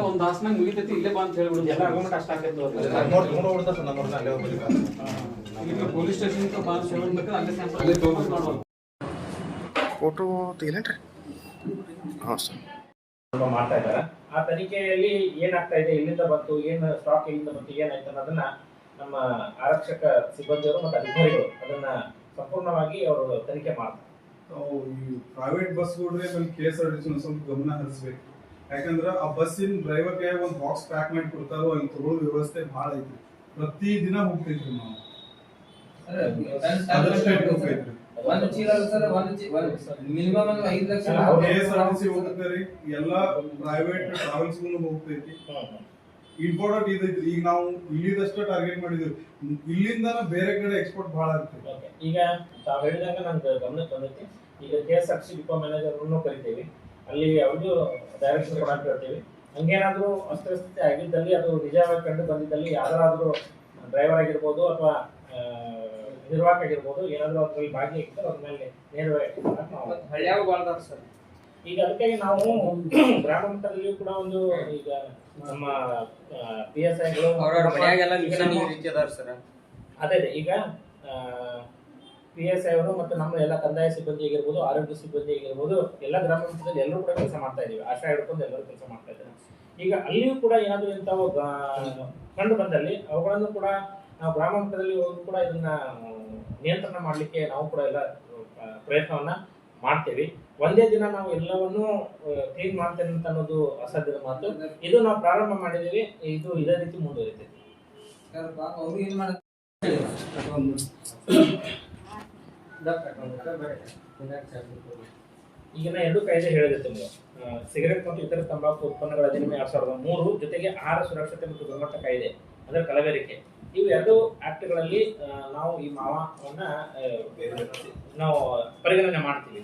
ಒಂದ್ ತಾಸ್ನಾಗ ಮುಗಿತೈತಿ ಇಲ್ಲೇ ಬಾ ಅಂತ ಹೇಳ್ಬಿಡು ಪೊಲೀಸ್ ಸ್ಟೇಷನ್ ಬಾ ಅಂತ ಫೋಟೋ ತೆಗಿಲೇನ್ರಿ? ಹಾಂ ಸರ್. ಮಾಡ್ತಾ ಇದ್ದಾರೆ ಆ ತನಿಖೆಯಲ್ಲಿ ಏನಾಗ್ತಾ ಇದೆ ಎಲ್ಲಿಂದ ಬಂತು ಏನು ಸ್ಟಾಕ್ ಎಲ್ಲಿಂದ ಬಂತು ಏನಾಯ್ತು ಅನ್ನೋದನ್ನ ನಮ್ಮ ಆರಕ್ಷಕ ಸಿಬ್ಬಂದಿಯವರು ಮತ್ತು ಅಧಿಕಾರಿಗಳು ಅದನ್ನ ಸಂಪೂರ್ಣವಾಗಿ ಅವರು ತನಿಖೆ ಮಾಡ್ತಾರೆ ನಾವು ಈ ಪ್ರೈವೇಟ್ ಬಸ್ ಮೇಲೆ K S R T C ಸ್ವಲ್ಪ ಗಮನ ಹರಿಸ್ಬೇಕು ಯಾಕಂದ್ರೆ ಆ ಬಸ್ಸಿನ ಡ್ರೈವರ್ ಕೈ ಒಂದು ಬಾಕ್ಸ್ ಪ್ಯಾಕ್ ಮಾಡಿ ಕೊಡ್ತಾರೋ ಅಲ್ಲಿ ತಗೊಳ್ಳೋ ವ್ಯವಸ್ಥೆ ಭಾಳ ಐತಿ ಪ್ರತಿ ದಿನ ಹೋಗ್ತಿದ್ರು ನಾವು ಹೋಗ್ತೈತ್ರಿ ಒಂದು ಚೀಲ ಸರ್ ಒಂದು ಚೀಲ ಮಿನಿಮಮ್ ಅಂದ್ರೆ ಐದು lakh K S R T C ಹೋಗ್ತಾರೆ ಎಲ್ಲಾ ಪ್ರೈವೇಟ್ ಟ್ರಾವೆಲ್ಸ್ ಹೋಗ್ತೈತಿ. ಇಂಪಾರ್ಟೆಂಟ್ ಇದೈತಿ ಈಗ ನಾವು ಇಲ್ಲಿದಷ್ಟು ಟಾರ್ಗೆಟ್ ಮಾಡಿದೀವಿ ಇಲ್ಲಿಂದ ಬೇರೆ ಕಡೆ ಎಕ್ಸ್ಪೋರ್ಟ್ ಬಹಳ ಆಗ್ತದೆ ಓಕೆ ಈಗ ತಾವು ಹೇಳಿದಾಗ ನಮ್ದು ಗಮನ ಬಂದೈತಿ. ಈಗ K S R C depot ಮ್ಯಾನೇಜರ್ನು ಕರಿತೀವಿ. ಅಲ್ಲಿ ಅವ್ರಿಗೂ ಡೈರೆಕ್ಷನ್ ಕೊಡಕ್ಕೆ ಹೇಳ್ತೀವಿ. ಹಂಗೇನಾದ್ರೂ ಅಸ್ತವ್ಯಸ್ತತೆ ಆಗಿದ್ದಲ್ಲಿ ಅದು ನಿಜವಾಗಿ ಕಂಡು ಬಂದಿದ್ದಲ್ಲಿ ಯಾರಾದ್ರೂ ಡ್ರೈವರ್ ಆಗಿರ್ಬೋದು ಅಥವಾ ನಿರ್ವಾಹಕ ಆಗಿರ್ಬೋದು ಏನಾದರೂ ಅದ್ರಲ್ಲಿ ಭಾಗಿಯಾಗಿದ್ದರೆ ಅದ್ರ ಮೇಲೆ ನೇರವಾಗಿ ನಾವು ಹಳ್ಳಿಯಾಗ ಬಾಳ್ದಾರ ಸರ್. ಈಗ ಅದಕ್ಕಾಗಿ ನಾವು ಗ್ರಾಮ ಮಟ್ಟದಲ್ಲಿಯೂ ಕೂಡ ಒಂದು ಈಗ ನಮ್ಮ ಪಿ ಎಸ್ ಐಗಳು ಸರ್. ಅದೇ ಈಗ ಪಿ ಎಸ್ ಐ ಅವರು ಮತ್ತು ನಮ್ಮ ಎಲ್ಲ ಕಂದಾಯ ಸಿಬ್ಬಂದಿ ಆಗಿರ್ಬೋದು ಆರೋಗ್ಯ ಸಿಬ್ಬಂದಿ ಆಗಿರ್ಬೋದು ಎಲ್ಲ ಗ್ರಾಮ ಮಟ್ಟದಲ್ಲಿ ಎಲ್ಲರೂ ಕೂಡ ಕೆಲಸ ಮಾಡ್ತಾ ಇದ್ದೀವಿ. ಆಶಾ ಹಿಡ್ಕೊಂಡು ಎಲ್ಲರೂ ಕೆಲಸ ಮಾಡ್ತಾ ಇದ್ದಾರೆ. ಈಗ ಅಲ್ಲಿಯೂ ಕೂಡ ಏನಾದರೂ ಇಂಥವು ಕಂಡು ಬಂದಲ್ಲಿ ಅವುಗಳನ್ನು ಕೂಡ ನಾವು ಗ್ರಾಮ ಮಟ್ಟದಲ್ಲಿ ಹೋಗಿ ಕೂಡ ಇದನ್ನ ನಿಯಂತ್ರಣ ಮಾಡಲಿಕ್ಕೆ ನಾವು ಕೂಡ ಎಲ್ಲ ಪ್ರಯತ್ನವನ್ನ ಮಾಡ್ತೇವೆ. ಒಂದೇ ದಿನ ನಾವು ಎಲ್ಲವನ್ನೂ ಕ್ಲೀನ್ ಮಾಡ್ತೇವೆ ಅಂತ ಅನ್ನೋದು ಅಸಾಧ್ಯದ ಮಾತು. ಇದು ನಾವು ಪ್ರಾರಂಭ ಮಾಡಿದೀವಿ ಇದು ಇದೇ ರೀತಿ ಮುಂದುವರಿತೈತಿ. ಈಗಿನ ಎರಡು ಕಾಯ್ದೆ ಹೇಳಿದೆ ನೀವು ಸಿಗರೆಟ್ ಮತ್ತು ಇತರ ತಂಬಾಕು ಉತ್ಪನ್ನಗಳ ಅಧಿನಿಯಮ ಎರಡ್ ಸಾವಿರದ ಮೂರು ಜೊತೆಗೆ ಆಹಾರ ಸುರಕ್ಷತೆ ಮತ್ತು ಗುಣಮಟ್ಟ ಕಾಯ್ದೆ ಅದರ ಕಲಬೆರಕೆ. ಇವು ಎರಡು ಆಕ್ಟ್ಗಳಲ್ಲಿ ನಾವು ಈ ಮಾವನ್ನ ನಾವು ಪರಿಗಣನೆ ಮಾಡ್ತೀವಿ.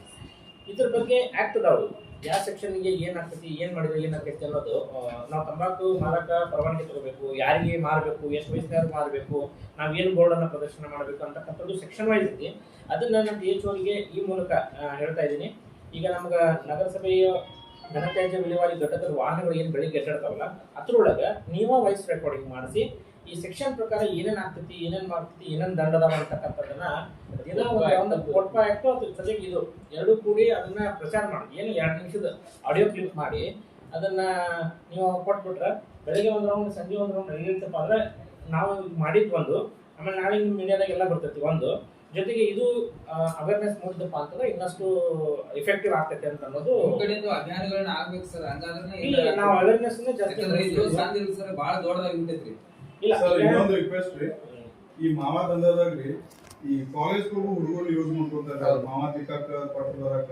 ಇದ್ರ ಬಗ್ಗೆ ಆಕ್ಟ್ ಅದಾವು. ಯಾವ ಸೆಕ್ಷನ್ಗೆ ಏನಾಗ್ತೈತಿ ಏನ್ ಮಾಡಿದ್ರೆ ಏನಾಗ್ತೈತಿ ಅನ್ನೋದು ನಾವು ತಂಬಾಕು ಮಾರಾಟ ಪರವಾನಗಿ ತಗೋಬೇಕು, ಯಾರಿಗೆ ಮಾರಬೇಕು, ಎಷ್ಟು ವಯಸ್ಸಿನ ಮಾರಬೇಕು, ನಾವು ಏನು ಬೋರ್ಡ್ ಅನ್ನ ಪ್ರದರ್ಶನ ಮಾಡಬೇಕು ಅಂತಕ್ಕಂಥದ್ದು ಸೆಕ್ಷನ್ ವೈಸ್ ಐತಿ. ಅದನ್ನ ನಾನು ಡಿ ಎಚ್ ಓನ್ಗೆ ಈ ಮೂಲಕ ಹೇಳ್ತಾ ಇದ್ದೀನಿ. ಈಗ ನಮ್ಗೆ ನಗರಸಭೆಯ ಘನತ್ಯಾಜ್ಯ ವಿಲೇವಾರಿ ಘಟಕದ ವಾಹನಗಳು ಏನು ಬೆಳಿಗ್ಗೆ ಅಡ್ಡಾಡ್ತಾವಲ್ಲ ಅದ್ರೊಳಗೆ ನೀವ ವಾಯ್ಸ್ ರೆಕಾರ್ಡಿಂಗ್ ಮಾಡಿಸಿ ಈ ಸೆಕ್ಷನ್ ಪ್ರಕಾರ ಏನೇನ್ ಆಗ್ತೈತಿ ಏನೇನ್ ಮಾಡ್ತೈತಿ ಏನೇನ್ ದಂಡದ ಅಂತಕ್ಕಂಥದ್ದನ್ನ ದಿನ ಒಂದು ಒಂದು ಕೊಟ್ಟ ಆಕ್ಟ್ ಅದ್ರ ಜೊತೆಗೆ ಇದು ಎರಡು ಕೂಡಿ ಅದನ್ನ ಪ್ರಚಾರ ಮಾಡಿ ಏನು ಎರಡು ನಿಮಿಷದ ಆಡಿಯೋ ಕ್ಲಿಪ್ ಮಾಡಿ ಅದನ್ನ ನೀವು ಕೊಟ್ಬಿಟ್ರೆ ಬೆಳಿಗ್ಗೆ ಒಂದು ರೌಂಡ್ ಸಂಜೆ ಒಂದು ರೌಂಡ್ ಹೆಂಗಿರ್ತಪ್ಪ ಅಂದ್ರೆ ನಾವು ಮಾಡಿದ್ ಒಂದು. ಆಮೇಲೆ ನಾಳೆ ನಿಮ್ಮ ಮೀಡಿಯಾದಾಗ ಎಲ್ಲ ಬರ್ತೈತಿ ಒಂದು. ಜೊತೆಗೆ ಇದು ಅವೇರ್ನೆಸ್ ಮೂಡಿದಪ್ಪ ಅಂತಂದ್ರೆ ಇನ್ನಷ್ಟು ಎಫೆಕ್ಟಿವ್ ಆಗ್ತೈತೆ ಅಂತ ಅನ್ನೋದು ನಿಮ್ ಅಭಿಯಾನಗಳನ್ನ ಆಗ್ಬೇಕು ಸರ್. ಹಂಗಾದ್ರೆ ನಾವು ಅವೇರ್ನೆಸ್ ಜಾಸ್ತಿ. ಸರ್. ಭಾಳ ದೊಡ್ಡದಾಗ್ಬಿಟ್ಟೈತ್ರಿ. ಇಲ್ಲ ಸರ್ ಇನ್ನೊಂದು ರಿಕ್ವೆಸ್ಟ್ ರೀ. ಈ ಮಾವ ರೀ ಈ ಕಾಲೇಜ್ ಹುಡುಗರು ಯೂಸ್ ಮಾಡ್ಕೊತಾರೆ. ಮಾವ ತಿಕ್ಕಾಕ ಪಟ್ಟು ಬರಾಕ.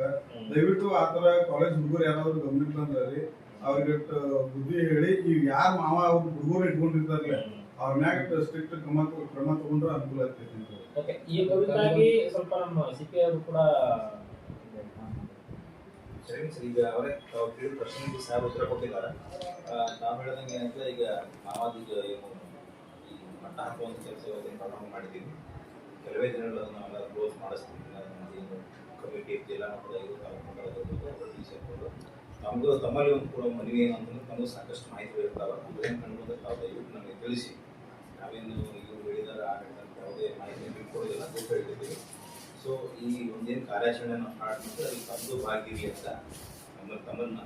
ದಯವಿಟ್ಟು ಆ ತರ ಕಾಲೇಜ್ ಹುಡುಗರು ಯಾರಾದ್ರೂ ಗಮನಕ್ಕೆ ಬಂದ್ರಿ ಅವ್ರಿಗೆ ಬುದ್ಧಿ ಹೇಳಿ ಈಗ ಯಾರ್ ಮಾವ ಅವ್ರ ಹುಡುಗರು ಇಟ್ಕೊಂಡಿರ್ತಾರಲ್ಲ ಅವ್ರ ಮ್ಯಾಗ ಸ್ಟ್ರಿಕ್ಟ್ ಕ್ರಮ ತಗೊ- ಕ್ರಮ ತಗೊಂಡ್ರೆ ಅನುಕೂಲ ಆಗ್ತೈತಿ ಅಂತ ಓಕೆ ಈ ಕುರಿತಾಗಿ ಸ್ವಲ್ಪ ನಮ್ಮ ಸಿ ಪಿ ಅವರು ಕೂಡ ಸರಿ ಸರ್ ಈಗ ಅವರೇ ತಾವು ಕೇಳಿದ ಪ್ರಶ್ನೆಗೆ ಸಾರ್ ಉತ್ತರ ಕೊಟ್ಟಿದ್ದಾರೆ. ತಾವು ಹೇಳ್ದಂಗೆ ಏನಂದ್ರೆ ಈಗ ಮಾವಾದ ಈಗ ಏನು ಮಟ್ಟ ಹಾಕುವಂಥ ಕೆಲಸ ಇವತ್ತಿನ ಪ್ರಾರಂಭ ಮಾಡಿದ್ದೀವಿ. ಕೆಲವೇ ದಿನಗಳು ನಾವೆಲ್ಲ ಕ್ಲೋಸ್ ಮಾಡಿಸ್ತೀವಿ. ಏನು ಕಮಿಟಿ ಜಿಲ್ಲಾ ಮಟ್ಟದ ಇದು ತಾಲೂಕು ತಮ್ಮಲ್ಲಿ ಒಂದು ಕೂಡ ಮನವಿ ಏನು ಅಂತಂದ್ರೆ ಸಾಕಷ್ಟು ಮಾಹಿತಿ ಇರ್ತಾವೆ. ಏನು ಕಂಡು ತಾವು ದಯವಿಟ್ಟು ನಮಗೆ ತಿಳಿಸಿ. ನಾವೇನು ಇವ್ರು ಹೇಳಿದಾರೆ, ಆ ಯಾವುದೇ ಮಾಹಿತಿ ಬಿಟ್ಕೊಡೋದಿಲ್ಲ ಅಂತ ಹೇಳ್ತಿದ್ದೀವಿ ಸೊ ಈ ಒಂದೇನು ಕಾರ್ಯಾಚರಣೆಯನ್ನು ಸ್ಟಾರ್ಟ್ ಮಾಡಿದ್ರೆ ಅದಕ್ಕೆ ತಮ್ಮದು ಭಾಗಿರಿ ಅಂತ ನಮ್ಮ ತಮ್ಮನ್ನ